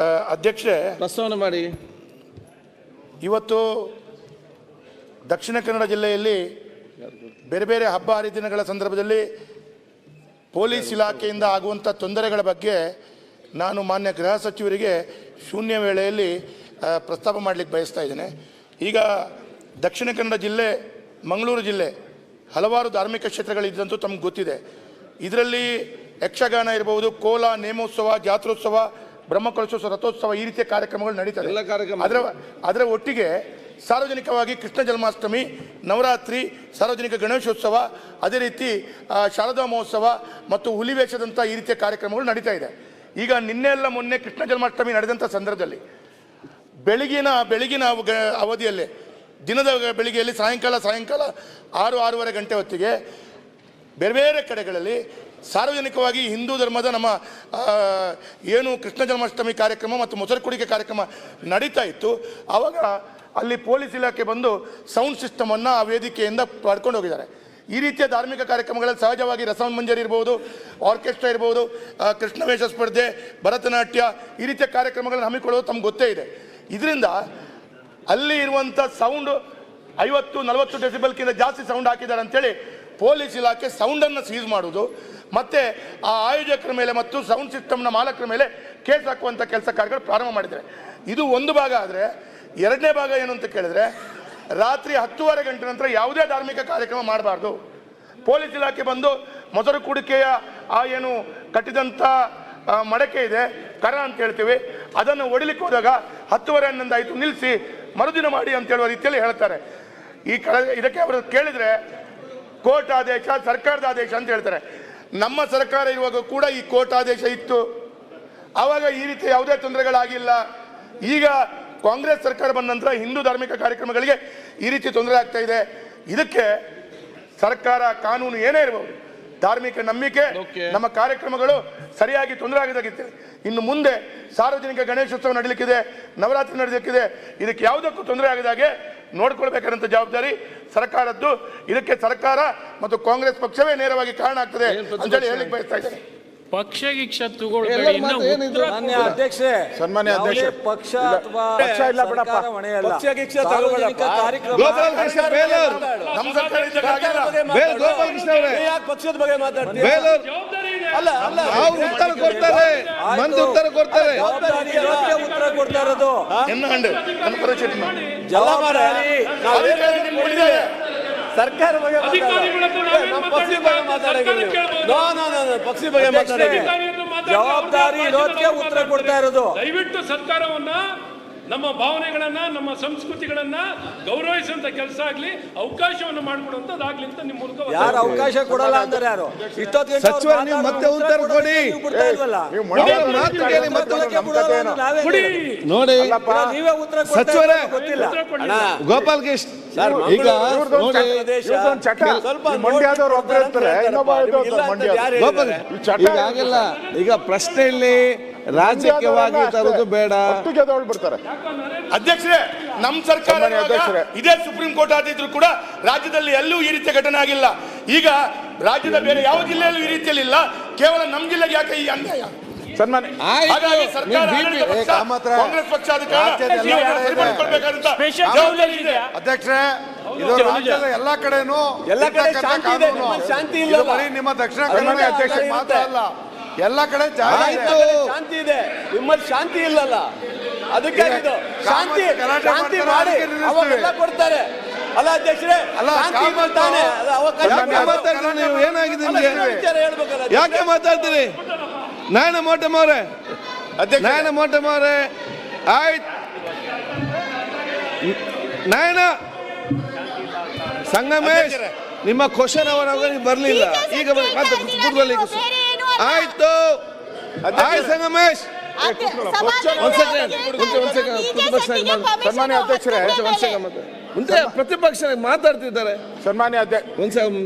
ಆ, ಅಧ್ಯಕ್ಷರೇ ಪ್ರಸ್ತಾವನೆ ಮಾಡಿ. ಇವತ್ತು ದಕ್ಷಿಣ ಕನ್ನಡ ಜಿಲ್ಲೆಯಲ್ಲಿ ಬೇರೆ ಬೇರೆ ಹಬ್ಬ ಹರಿದಿನಗಳ ಸಂದರ್ಭದಲ್ಲಿ ಪೊಲೀಸ್ ಇಲಾಖೆಯಿಂದ ಆಗುವಂಥ ತೊಂದರೆಗಳ ಬಗ್ಗೆ ನಾನು ಮಾನ್ಯ ಗೃಹ ಸಚಿವರಿಗೆ ಶೂನ್ಯ ವೇಳೆಯಲ್ಲಿ ಪ್ರಸ್ತಾಪ ಮಾಡಲಿಕ್ಕೆ ಬಯಸ್ತಾ ಇದ್ದೇನೆ. ಈಗ ದಕ್ಷಿಣ ಕನ್ನಡ ಜಿಲ್ಲೆ ಮಂಗಳೂರು ಜಿಲ್ಲೆ ಹಲವಾರು ಧಾರ್ಮಿಕ ಕ್ಷೇತ್ರಗಳಿದ್ದಂತೂ ತಮ್ಗೆ ಗೊತ್ತಿದೆ. ಇದರಲ್ಲಿ ಯಕ್ಷಗಾನ ಇರಬಹುದು ಕೋಲ ನೇಮೋತ್ಸವ ಜಾತ್ರೋತ್ಸವ ಬ್ರಹ್ಮಕಲಶೋತ್ಸವ ರಥೋತ್ಸವ ಈ ರೀತಿಯ ಕಾರ್ಯಕ್ರಮಗಳು ನಡೀತದೆ ಎಲ್ಲ ಕಾರ್ಯಕ್ರಮ. ಅದರ ಅದರ ಒಟ್ಟಿಗೆ ಸಾರ್ವಜನಿಕವಾಗಿ ಕೃಷ್ಣ ಜನ್ಮಾಷ್ಟಮಿ ನವರಾತ್ರಿ ಸಾರ್ವಜನಿಕ ಗಣೇಶೋತ್ಸವ ಅದೇ ರೀತಿ ಶಾರದಾ ಮಹೋತ್ಸವ ಮತ್ತು ಹುಲಿವೇಷದಂಥ ಈ ರೀತಿಯ ಕಾರ್ಯಕ್ರಮಗಳು ನಡೀತಾ ಇದೆ ಈಗ ನಿನ್ನೆ ಎಲ್ಲ ಮೊನ್ನೆ ಕೃಷ್ಣ ಜನ್ಮಾಷ್ಟಮಿ ನಡೆದಂಥ ಸಂದರ್ಭದಲ್ಲಿ ಬೆಳಗಿನ ಬೆಳಗಿನ ಅವ- ಅವಧಿಯಲ್ಲೇ ದಿನದ ಬೆಳಿಗ್ಗೆಯಲ್ಲಿ ಸಾಯಂಕಾಲ ಸಾಯಂಕಾಲ ಆರು ಆರೂವರೆ ಗಂಟೆ ಹೊತ್ತಿಗೆ ಬೇರೆ ಬೇರೆ ಕಡೆಗಳಲ್ಲಿ ಸಾರ್ವಜನಿಕವಾಗಿ ಹಿಂದೂ ಧರ್ಮದ ನಮ್ಮ ಏನು ಕೃಷ್ಣ ಜನ್ಮಾಷ್ಟಮಿ ಕಾರ್ಯಕ್ರಮ ಮತ್ತು ಮೊಸರು ಕುಡಿಕೆ ಕಾರ್ಯಕ್ರಮ ನಡೀತಾ ಇತ್ತು. ಆವಾಗ ಅಲ್ಲಿ ಪೊಲೀಸ್ ಇಲಾಖೆ ಬಂದು ಸೌಂಡ್ ಸಿಸ್ಟಮನ್ನು ಆ ವೇದಿಕೆಯಿಂದ ಪಡ್ಕೊಂಡು ಹೋಗಿದ್ದಾರೆ. ಈ ರೀತಿಯ ಧಾರ್ಮಿಕ ಕಾರ್ಯಕ್ರಮಗಳಲ್ಲಿ ಸಹಜವಾಗಿ ರಸಮಂಜರಿ ಇರ್ಬೋದು, ಆರ್ಕೆಸ್ಟ್ರಾ ಇರ್ಬೋದು ಕೃಷ್ಣವೇಶ ಸ್ಪರ್ಧೆ, ಭರತನಾಟ್ಯ ಈ ರೀತಿಯ ಕಾರ್ಯಕ್ರಮಗಳನ್ನು ಹಮ್ಮಿಕೊಳ್ಳೋದು ತಮ್ಗೆ ಗೊತ್ತೇ ಇದೆ. ಇದರಿಂದ ಅಲ್ಲಿ ಇರುವಂಥ ಸೌಂಡ್ ಐವತ್ತು ನಲವತ್ತು ಡೆಸಿಬಲ್ಕಿಂತ ಜಾಸ್ತಿ ಸೌಂಡ್ ಹಾಕಿದ್ದಾರೆ ಅಂತೇಳಿ ಪೊಲೀಸ್ ಇಲಾಖೆ ಸೌಂಡನ್ನು ಸೀಸ್ ಮಾಡುವುದು. ಮತ್ತೆ ಆ ಆಯೋಜಕರ ಮೇಲೆ ಮತ್ತು ಸೌಂಡ್ ಸಿಸ್ಟಮ್ನ ಮಾಲಕರ ಮೇಲೆ ಕೇಸ್ ಹಾಕುವಂಥ ಕೆಲಸ ಕಾರ್ಯಗಳು ಪ್ರಾರಂಭ ಮಾಡಿದ್ದಾರೆ. ಇದು ಒಂದು ಭಾಗ ಆದರೆ, ಎರಡನೇ ಭಾಗ ಏನು ಅಂತ ಕೇಳಿದ್ರೆ, ರಾತ್ರಿ ಹತ್ತುವರೆ ಗಂಟೆ ನಂತರ ಯಾವುದೇ ಧಾರ್ಮಿಕ ಕಾರ್ಯಕ್ರಮ ಮಾಡಬಾರ್ದು. ಪೊಲೀಸ್ ಇಲಾಖೆ ಬಂದು ಮೊಸರು ಕುಡಿಕೆಯ ಆ ಏನು ಕಟ್ಟಿದಂಥ ಮಡಕೆ ಇದೆ, ಕರ ಅಂತ ಹೇಳ್ತೀವಿ. ಅದನ್ನು ಒಡಿಲಿಕ್ಕೆ ಹೋದಾಗ ಹತ್ತುವರೆ ಹನ್ನೊಂದು ಆಯಿತು, ನಿಲ್ಲಿಸಿ, ಮರುದಿನ ಮಾಡಿ ಅಂತ ಹೇಳುವ ರೀತಿಯಲ್ಲಿ ಹೇಳ್ತಾರೆ. ಈ ಕಳೆದ, ಇದಕ್ಕೆ ಅವರು ಕೇಳಿದರೆ, ಕೋರ್ಟ್ ಆದೇಶ, ಸರ್ಕಾರದ ಆದೇಶ ಅಂತ ಹೇಳ್ತಾರೆ. ನಮ್ಮ ಸರ್ಕಾರ ಇರುವಾಗ ಕೂಡ ಈ ಕೋರ್ಟ್ ಆದೇಶ ಇತ್ತು. ಆವಾಗ ಈ ರೀತಿ ಯಾವುದೇ ತೊಂದರೆಗಳಾಗಿಲ್ಲ. ಈಗ ಕಾಂಗ್ರೆಸ್ ಸರ್ಕಾರ ಬಂದ ನಂತರ ಹಿಂದೂ ಧಾರ್ಮಿಕ ಕಾರ್ಯಕ್ರಮಗಳಿಗೆ ಈ ರೀತಿ ತೊಂದರೆ ಆಗ್ತಾ ಇದೆ. ಇದಕ್ಕೆ ಸರ್ಕಾರ ಕಾನೂನು ಏನೇ ಇರಬಹುದು ಧಾರ್ಮಿಕ ನಂಬಿಕೆ ನಮ್ಮ ಕಾರ್ಯಕ್ರಮಗಳು ಸರಿಯಾಗಿ ತೊಂದರೆ ಆಗದಾಗಿತ್ತು. ಇನ್ನು ಮುಂದೆ ಸಾರ್ವಜನಿಕ ಗಣೇಶೋತ್ಸವ ನಡೀಲಿಕ್ಕಿದೆ ನವರಾತ್ರಿ ನಡೀಲಿಕ್ಕಿದೆ ಇದಕ್ಕೆ ಯಾವುದಕ್ಕೂ ತೊಂದರೆ ಆಗದಾಗೆ ನೋಡ್ಕೊಳ್ಬೇಕಾದಂಥ ಜವಾಬ್ದಾರಿ ಸರ್ಕಾರದ್ದು. ಇದಕ್ಕೆ ಸರ್ಕಾರ ಮತ್ತು ಕಾಂಗ್ರೆಸ್ ಪಕ್ಷವೇ ನೇರವಾಗಿ ಕಾರಣ ಆಗ್ತದೆ ಅಂತ ಹೇಳಿ ಹೇಳಿಕ್ ಬಯಸ್ತಾ ಇದ್ದೇನೆ. ಪಕ್ಷ ಗಿಕ್ಷ ಅಧ್ಯಕ್ಷೆ ಸನ್ಮಾನ್ಯ ಅಧ್ಯಕ್ಷೆ. ಪಕ್ಷ ಅಥವಾ ಪಕ್ಷ ಇಲ್ಲ ಬಿಡಪ್ಪ. ಪಕ್ಷ ಗಿಕ್ಷ. ಕಾರ್ಯಕ್ರಮ ಪಕ್ಷದ ಬಗ್ಗೆ ಮಾತಾಡ್ತೀವಿ ಅವ್ರು ಉತ್ತರ ಕೊಡ್ತಾರೆ. ಮಂದಿ ಉತ್ತರ ಕೊಡ್ತಾರೆ. ಉತ್ತರ ಕೊಡ್ತಾ ಇರೋದು? ಎನ್ನು ಹಂಡು ನನ್ನ ಪರಿಚಯ. ಜವಾಬ್ದಾರಿ. ಸರ್ಕಾರ ಬಗ್ಗೆ ಪಕ್ಷದ ಬಗ್ಗೆ ನೋ ಪಕ್ಷದ ಬಗ್ಗೆ ಮಾತಾಡಂಗಿಲ್ಲ ಅಧಿಕಾರಿ ಹತ್ರ ಮಾತಾಡಿ, ಜವಾಬ್ದಾರಿ ಇರೋದಕ್ಕೆ ಉತ್ತರ ಕೊಡ್ತಾ ಇರೋದು. ದಯವಿಟ್ಟು ಸರ್ಕಾರವನ್ನ ನಮ್ಮ ಭಾವನೆಗಳನ್ನ ನಮ್ಮ ಸಂಸ್ಕೃತಿಗಳನ್ನ ಗೌರವಿಸುವಂತ ಕೆಲಸ ಆಗ್ಲಿ ಅವಕಾಶವನ್ನು ಮಾಡಿಕೊಡುವಂಥದ್ದಾಗಲಿ ಅಂತ ನಿಮ್ಮ ಮೂಲಕ ಯಾರು ಅವಕಾಶ ಕೊಡಲ್ಲ ಅಂದ್ರೆ ಯಾರು? ಸಚಿವ ನೀವು ಮತ್ತೆ ಉತ್ತರ ಕೊಡಿ. ನೀವು ಅವ್ರ ಮಾತು ಮತ್ತೆ ಕೊಡಿ. ನೋಡಿ. ನೀವೇ ಉತ್ತರ ಸಚಿವರೇ. ಗೋಪಾಲ್ ಕೃಷ್ಣ ಈಗ ನೋಡಿ. ಸ್ವಲ್ಪ ಮಂಡ್ಯದವ್ರು ಒಬ್ರು ಇರ್ತಾರೆ. ಇನ್ನೊಬ್ಬ ಗೋಪಾಲ್ ಈ ಈಗ ಆಗಿಲ್ಲ. ಈಗ ಪ್ರಶ್ನೆಯಲ್ಲಿ ರಾಜಕೀಯವಾಗಿ ತರೋದು ಬೇಡ. ಒಟ್ಟಿಗೆ ಬಿಡ್ತಾರೆ. ಅಧ್ಯಕ್ಷರೇ ನಮ್ಮ ಸರ್ಕಾರ ಇದೇ ಸುಪ್ರೀಂ ಕೋರ್ಟ್ ಆದಿದ್ರು ಕೂಡ ರಾಜ್ಯದಲ್ಲಿ ಎಲ್ಲೂ ಈ ರೀತಿಯ ಘಟನೆ ಆಗಿಲ್ಲ. ಈಗ ರಾಜ್ಯದ ಬೇರೆ ಯಾವ ಜಿಲ್ಲೆಯಲ್ಲೂ ಈ ರೀತಿಯಲ್ಲಿ ಇಲ್ಲ. ಕೇವಲ ನಮ್ಮ ಜಿಲ್ಲೆಗೆ ಯಾಕೆ ಈ ಅನ್ಯಾಯ. ಕಾಂಗ್ರೆಸ್ ಪಕ್ಷ ಅಧ್ಯಕ್ಷರೇ ಇದು ರಾಜ್ಯದ ಎಲ್ಲಾ ಕಡೆನೂ ಎಲ್ಲ ಕಡೆ ಶಾಂತಿ ಇಲ್ಲ? ಬರೀ ನಿಮ್ಮ ದಕ್ಷಿಣ ಕನ್ನಡ ಅಧ್ಯಕ್ಷ ಮಾತ್ರ ಅಲ್ಲ. ಎಲ್ಲ ಕಡೆ ಶಾಂತಿ ಇದೆ. ನಿಮ್ಮಲ್ಲಿ ಶಾಂತಿ ಇಲ್ಲಲ್ಲ. ಅದಕ್ಕೆ ಶಾಂತಿ ಶಾಂತಿ ಮಾಡಿ. ಅವಾಗೆಲ್ಲ ಕೊಡ್ತಾರೆ. ಅಲ್ಲ ಅಧ್ಯಕ್ಷರೇ ಅಲ್ಲ, ಶಾಂತಿ ಮಾಡ್ತಾನೆ ಕೊಡ್ತಾನೆ ಅದು ಅವಕಾಶ ಯಾಕೆ ಮಾತಾಡ್ತೀರಿ ನೀವು? ಏನಾಗಿದೆ ಯಾಕೆ ಮಾತಾಡ್ತೀರಿ? ನಾಯನ ಮೋಟಮ್ ಅವರೇ ಅಧ್ಯಕ್ಷ ನಾಯನ ಮೋಟಮ್ ಅವರೇ ಆಯ್ತು. ನಾಯನ. ಸಂಗಮೇಶ್ ನಿಮ್ಮ ಕ್ವಶನ್ ಅವರ ಬರ್ಲಿಲ್ಲ. ಈಗ ಆಯ್ತು. ಆಯ್ತು ಸಂಗಮೇಶ್ ಒಂದ್ ಸೆಕೆಂಡ್ ಒಂದ್ ಸೆಕೆಂಡ್ ಪ್ರತಿಪಕ್ಷ ಸನ್ಮಾನ್ಯ ಅಧ್ಯಕ್ಷರೇ ಮುಂದೆ ಪ್ರತಿಪಕ್ಷ ಮಾತಾಡ್ತಿದ್ದಾರೆ. ಸನ್ಮಾನ್ಯ ಅಧ್ಯಕ್ಷ ಒಂದ್ ಸೆಕೆಂಡ್.